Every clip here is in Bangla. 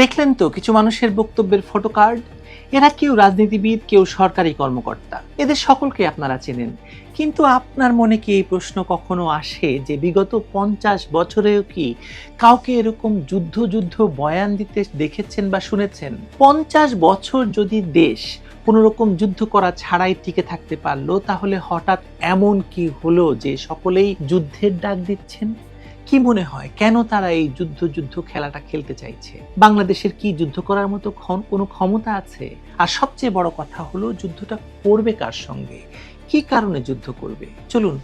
দেখলেন তো কিছু মানুষের বক্তব্যের ফটো কার্ড এরা কেউ রাজনীতিবিদ, কেউ সরকারি কর্মকর্তা। এদের সকলকে আপনারা চেনেন। কিন্তু আপনার মনে কি এই প্রশ্ন কখনো আসে যে বিগত পঞ্চাশ বছরেও কি কাউকে এরকম যুদ্ধ যুদ্ধ বয়ান দিতে দেখেছেন বা শুনেছেন? পঞ্চাশ বছর যদি দেশ কোনো রকম যুদ্ধ করা ছাড়াই টিকে থাকতে পারল, তাহলে হঠাৎ এমন কি হলো যে সকলেই যুদ্ধের ডাক দিচ্ছেন? কি মনে হয়, কেন তারা এই যুদ্ধ যুদ্ধ খেলাটা খেলতে চাইছে? বাংলাদেশের কি যুদ্ধ করার মতো কোনো ক্ষমতা আছে? আর সবচেয়ে বড় কথা হলো, যুদ্ধটা করবে কার সঙ্গে? কি কারণে যুদ্ধ করবে? চলুন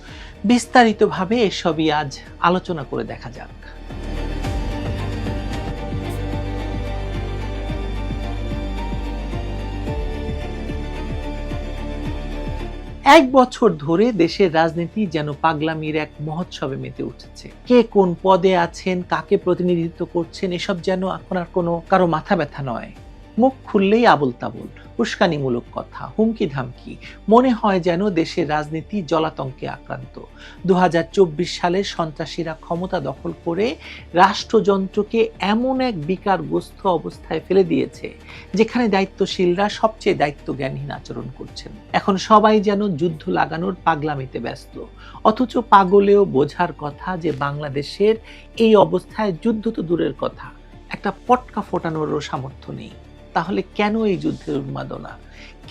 বিস্তারিতভাবে এসবই আজ আলোচনা করে দেখা যাক। এক বছর ধরে দেশের রাজনীতি যেন পাগলামির এক মহোৎসবে মেতে উঠেছে। কে কোন পদে আছেন, কাকে প্রতিনিধিত্ব করছেন, এসব যেন এখন আর কোনো কারও মাথা ব্যথা নয়। মুখ খুললেই আবল তাবল উস্কানিমূলক কথা হুমকি ধামকি মনে হয় যেন দেশের রাজনীতি জলাতঙ্কে আক্রান্ত। দু সালে সন্ত্রাসীরা ক্ষমতা দখল করে রাষ্ট্রযন্ত্রকে এমন এক বিকারগ্রস্ত অবস্থায় ফেলে দিয়েছে, যেখানে দায়িত্বশীলরা সবচেয়ে দায়িত্বজ্ঞানহীন আচরণ করছেন। এখন সবাই যেন যুদ্ধ লাগানোর পাগলামিতে ব্যস্ত, অথচ পাগলেও বোঝার কথা যে বাংলাদেশের এই অবস্থায় যুদ্ধ তো দূরের কথা, একটা পটকা ফোটানোরও সামর্থ্য নেই। তাহলে কেন এই যুদ্ধের উন্মাদনা?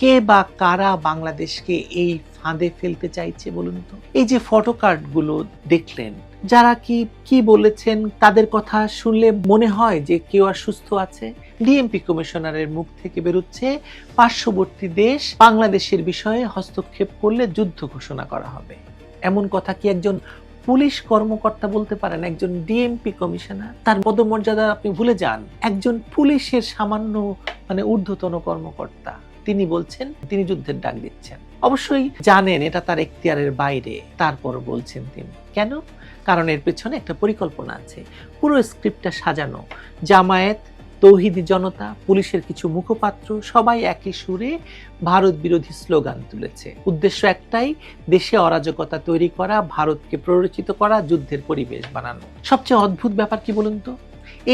কে বা কারা বাংলাদেশকে এই ফাঁদে ফেলতে চাইছে বলুন তো? এই যে ফটো কার্ডগুলো দেখলেন, যারা কি কি বলেছেন, তাদের কথা শুনলে মনে হয় যে কেউ আর সুস্থ আছে? ডিএমপি কমিশনারের মুখ থেকে বেরোচ্ছে, পার্শ্ববর্তী দেশ বাংলাদেশের বিষয়ে হস্তক্ষেপ করলে যুদ্ধ ঘোষণা করা হবে। এমন কথা কি একজন পুলিশ কর্মকর্তা বলতে পারেন, একজন ডিএমপি কমিশনার, তার পদমর্যাদা আপনি ভুলে যান। একজন পুলিশের সামান্য মানে ঊর্ধ্বতন কর্মকর্তা, তিনি বলছেন, তিনি যুদ্ধের ডাক দিচ্ছেন। অবশ্যই জানেন এটা তার এখতিয়ারের বাইরে তারপর বলছেন তিনি। কেন? কারণ এর পেছনে একটা পরিকল্পনা আছে। পুরো স্ক্রিপ্টটা সাজানো। জামায়াত তৌহিদি জনতা, পুলিশের কিছু মুখপাত্র সবাই একই সুরে ভারত বিরোধী স্লোগান তুলেছে। উদ্দেশ্য একটাই, দেশে অরাজকতা তৈরি করা, ভারতকে প্ররোচিত করা, যুদ্ধের পরিবেশ বানানো। সবচেয়ে অদ্ভুত ব্যাপার কি বলুন তো?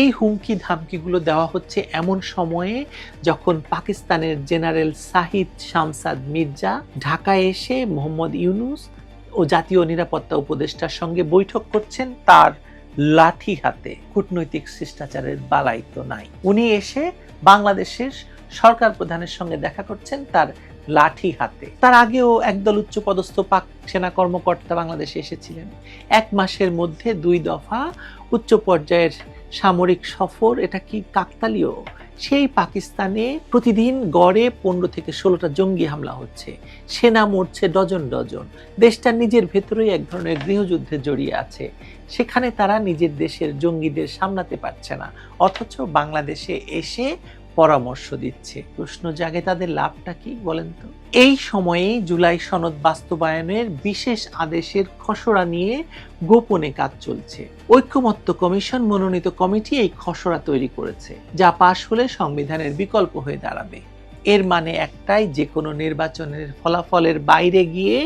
এই হুমকি ধামকিগুলো দেওয়া হচ্ছে এমন সময়ে যখন পাকিস্তানের জেনারেল সাহিদ শামসাদ মির্জা ঢাকায় এসে মোহাম্মদ ইউনুস ও জাতীয় নিরাপত্তা উপদেষ্টার সঙ্গে বৈঠক করছেন, তার লাঠি হাতে কূটনৈতিক শিষ্টাচারের বালাই তো নাই। উনি এসে বাংলাদেশের সরকার প্রধানের সঙ্গে দেখা করছেন তার লাঠি হাতে। তার আগেও একদল উচ্চ পদস্থ পাক সেনা কর্মকর্তা বাংলাদেশে এসেছিলেন। এক মাসের মধ্যে দুই দফা উচ্চ পর্যায়ের সামরিক সফর, এটা কি কাকতালীয়? সেই পাকিস্তানে প্রতিদিন গড়ে পনেরো থেকে ষোলোটা জঙ্গি হামলা হচ্ছে। সেনা মরছে ডজন ডজন। দেশটার নিজের ভেতরেই এক ধরনের গৃহযুদ্ধে জড়িয়ে আছে। সেখানে তারা নিজের দেশের জঙ্গিদের সামলাতে পারছে না। অথচ বাংলাদেশে এসে পরামর্শ দিচ্ছে। প্রশ্ন জাগে তাদের লাভটা কি বলেন তো? এই সময়ে জুলাই সনদ বাস্তবায়নের বিশেষ আদেশের খসড়া নিয়ে গোপনে কাজ চলছে। ঐক্যমত্য কমিশন মনোনীত কমিটি এই খসড়া তৈরি করেছে, যা পাশ হলে সংবিধানের বিকল্প হয়ে দাঁড়াবে। এর মানে একটাই যে কোনো নির্বাচনের ফলাফলের বাইরে গিয়ে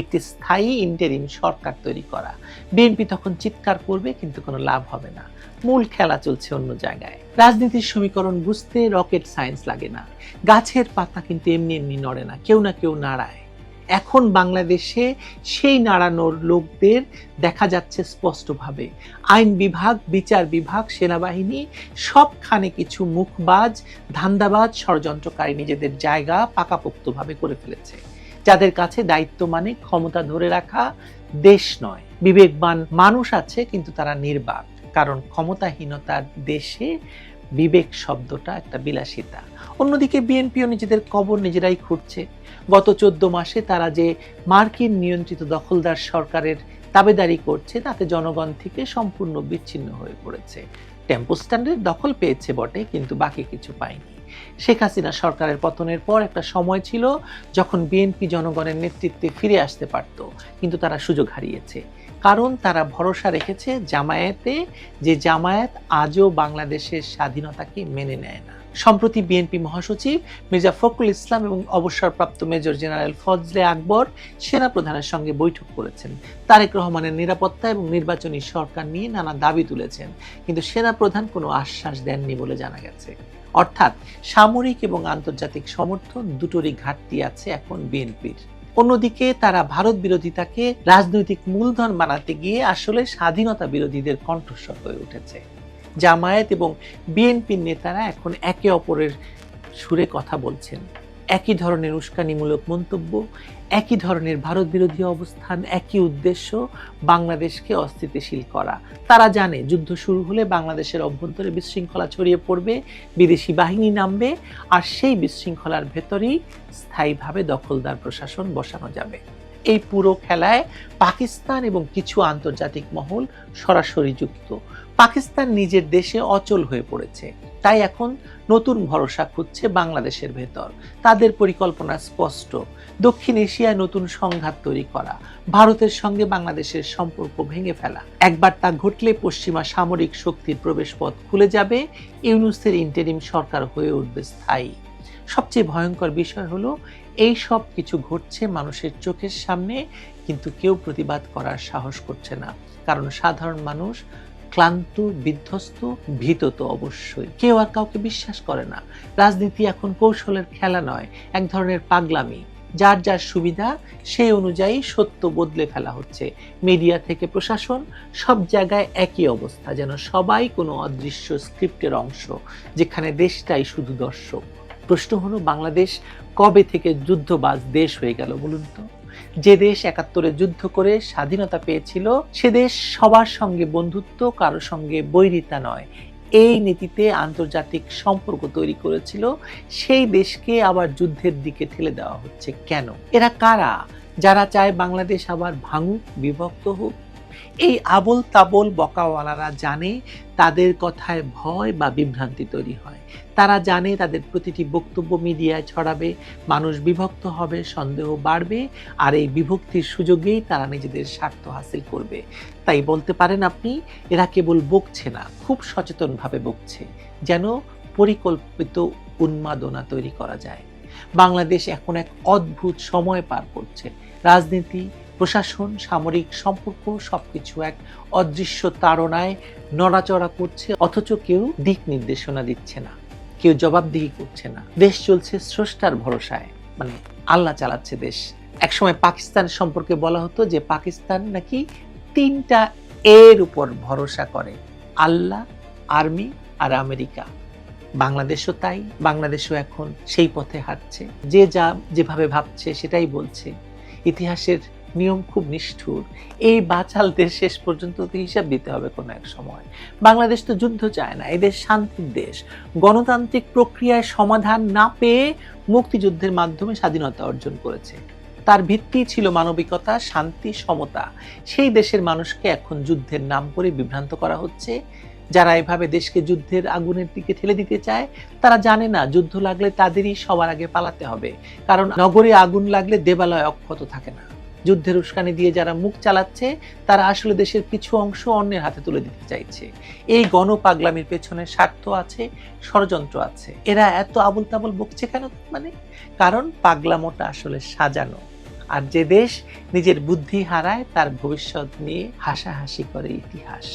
একটি স্থায়ী ইন্টারিম সরকার তৈরি করা। বিএনপি তখন চিৎকার করবে, কিন্তু কোনো লাভ হবে না। মূল খেলা চলছে অন্য জায়গায়। রাজনীতির সমীকরণ বুঝতে রকেট সায়েন্স লাগে না। গাছের পাতা কিন্তু এমনি এমনি নড়ে না, কেউ না কেউ নাড়ায়। এখন বাংলাদেশে সেই নাড়ানোর লোকদের দেখা যাচ্ছে স্পষ্টভাবে। আইন বিভাগ, বিচার বিভাগ, সেনাবাহিনী, সবখানে কিছু মুখবাজ, ধান্দাবাজ, ষড়যন্ত্রকারী নিজেদের জায়গা পাকাপোক্তভাবে করে ফেলেছে। যাদের কাছে দায়িত্ব মানে ক্ষমতা ধরে রাখা দেশ নয়। বিবেকবান মানুষ আছে, কিন্তু তারা নির্বাক। কারণ ক্ষমতাহীনতার দেশে বিবেক শব্দটা একটা বিলাসিতা। অন্যদিকে বিএনপিও নিজেদের কবর নিজেরাই খুঁড়ছে। গত চোদ্দ মাসে তারা যে মার্কিন নিয়ন্ত্রিত দখলদার সরকারের দাবেদারি করছে, তাতে জনগণ থেকে সম্পূর্ণ বিচ্ছিন্ন হয়ে পড়েছে। টেম্পো স্ট্যান্ডের দখল পেয়েছে বটে, কিন্তু বাকি কিছু পায়নি। শেখ হাসিনা সরকারের পতনের পর একটা সময় ছিল যখন বিএনপি জনগণের নেতৃত্বে ফিরে আসতে পারত, কিন্তু তারা সুযোগ হারিয়েছে। কারণ তারা ভরসা রেখেছে জামায়াতে যে জামায়াত আজও বাংলাদেশের স্বাধীনতাকে মেনে নেয় না। সম্প্রতি বিএনপি মহাসচিব মির্জা ফখরুল ইসলাম এবং অবসরপ্রাপ্ত মেজর জেনারেল ফজলে আকবর সেনা প্রধানের সঙ্গে বৈঠক করেছেন। তারেক রহমানের নিরাপত্তা এবং নির্বাচনী সরকার নিয়ে নানা দাবি তুলেছেন, কিন্তু সেনা প্রধান কোনো আশ্বাস দেননি বলে জানা গেছে। অর্থাৎ সামরিক এবং আন্তর্জাতিক সমর্থন দুটোরই ঘাটতি আছে এখন বিএনপির। অন্যদিকে তারা ভারত বিরোধিতাকে রাজনৈতিক মূলধন বানাতে গিয়ে আসলে স্বাধীনতা বিরোধীদের কণ্ঠস্বর হয়ে উঠেছে। জামায়াত এবং বিএনপির নেতারা এখন একে অপরের সুরে কথা বলছেন। একই ধরনের উস্কানিমূলক মন্তব্য, একই ধরনের ভারত বিরোধী অবস্থান, একই উদ্দেশ্য, বাংলাদেশকে অস্থিতিশীল করা। তারা জানে যুদ্ধ শুরু হলে বাংলাদেশের অভ্যন্তরে বিশৃঙ্খলা ছড়িয়ে পড়বে, বিদেশি বাহিনী নামবে, আর সেই বিশৃঙ্খলার ভেতরেই স্থায়ীভাবে দখলদার প্রশাসন বসানো যাবে। এই পুরো খেলায় পাকিস্তান এবং কিছু আন্তর্জাতিক মহল সরাসরি যুক্ত। পাকিস্তান নিজের দেশে অচল হয়ে পড়েছে। তাই এখন নতুন ভরসা খুঁজছে বাংলাদেশের ভেতর। তাদের পরিকল্পনা স্পষ্ট। দক্ষিণ এশিয়ায় নতুন সংঘাত তৈরি করা। ভারতের সঙ্গে বাংলাদেশের সম্পর্ক ভেঙে ফেলা। একবার তা ঘটলে পশ্চিমা সামরিক শক্তির প্রবেশপথ খুলে যাবে। ইউনুসের ইন্টারিম সরকার হয়ে উঠবে স্থায়ী। সবচেয়ে ভয়ঙ্কর বিষয় হলো, এই সব কিছু ঘটছে মানুষের চোখের সামনে, কিন্তু কেউ প্রতিবাদ করার সাহস করছে না। কারণ সাধারণ মানুষ ক্লান্ত, বিধ্বস্ত, ভীত তো অবশ্যই। কেউ আর কাউকে বিশ্বাস করে না। রাজনীতি এখন কৌশলের খেলা নয়, এক ধরনের পাগলামি। যার যার সুবিধা, সেই অনুযায়ী সত্য বদলে ফেলা হচ্ছে। মিডিয়া থেকে প্রশাসন, সব জায়গায় একই অবস্থা, যেন সবাই কোনো অদৃশ্য স্ক্রিপ্টের অংশ, যেখানে দেশটাই শুধু দর্শক। প্রশ্ন হলো, বাংলাদেশ কবে থেকে যুদ্ধবাজ দেশ হয়ে গেল বলুন তো? যে দেশ একাত্তরে যুদ্ধ করে স্বাধীনতা পেয়েছিল, সে দেশ সবার সঙ্গে বন্ধুত্ব কারোর সঙ্গে বৈরিতা নয়। এই নীতিতে আন্তর্জাতিক সম্পর্ক তৈরি করেছিল। সেই দেশকে আবার যুদ্ধের দিকে ঠেলে দেওয়া হচ্ছে কেন? এরা কারা? যারা চায় বাংলাদেশ আবার ভাঙুক, বিভক্ত হোক? এই আবল তাবল বকাওয়ালারা জানে তাদের কথায় ভয় বা বিভ্রান্তি তৈরি হয়। তারা জানে তাদের প্রতিটি বক্তব্য মিডিয়ায় ছড়াবে, মানুষ বিভক্ত হবে, সন্দেহ বাড়বে, আর এই বিভক্তির সুযোগেই তারা নিজেদের স্বার্থ হাসিল করবে। তাই বলতে পারেন আপনি, এরা কেবল বকছে না, খুব সচেতনভাবে বকছে, যেন পরিকল্পিত উন্মাদনা তৈরি করা যায়। বাংলাদেশ এখন এক অদ্ভুত সময় পার করছে। রাজনীতি প্রশাসন, সামরিক সম্পর্ক সবকিছু এক অদৃশ্য তাড়নায় নড়াচড়া করছে, অথচ কেউ দিক নির্দেশনা দিচ্ছে না, কেউ জবাবদিহি করছে না। দেশ চলছে স্রষ্টার ভরসায় মানে আল্লাহ চালাচ্ছে দেশ। একসময় পাকিস্তান সম্পর্কে বলা হতো যে পাকিস্তান নাকি তিনটা এর উপর ভরসা করে, আল্লাহ, আর্মি আর আমেরিকা। বাংলাদেশও তাই, বাংলাদেশও এখন সেই পথে হাঁটছে। যে যা যেভাবে ভাবছে সেটাই বলছে। ইতিহাসের নিয়ম খুব নিষ্ঠুর। এই বাচালদের শেষ পর্যন্ত হিসাব দিতে হবে কোনো এক সময়। বাংলাদেশ তো যুদ্ধ চায় না, এদের শান্তির দেশ। গণতান্ত্রিক প্রক্রিয়ায় সমাধান না পেয়ে মুক্তিযুদ্ধের মাধ্যমে স্বাধীনতা অর্জন করেছে। তার ভিত্তি ছিল মানবিকতা, শান্তি, সমতা। সেই দেশের মানুষকে এখন যুদ্ধের নাম করে বিভ্রান্ত করা হচ্ছে। যারা এভাবে দেশকে যুদ্ধের আগুনের দিকে ঠেলে দিতে চায়, তারা জানে না যুদ্ধ লাগলে তাদেরই সবার আগে পালাতে হবে। কারণ নগরে আগুন লাগলে দেবালয় অক্ষত থাকে না। যুদ্ধের উস্কানি দিয়ে যারা মুখ চালাচ্ছে, তারা আসলে দেশের কিছু অংশ অন্যের হাতে তুলে দিতে চাইছে। এই গণপাগলামির পেছনে স্বার্থ আছে, ষড়যন্ত্র আছে। এরা এত আবুল তাবুল বকছে কেন? মানে কারণ পাগলামোটা আসলে সাজানো। আর যে দেশ নিজের বুদ্ধি হারায়, তার ভবিষ্যৎ নিয়ে হাসাহাসি করে ইতিহাস।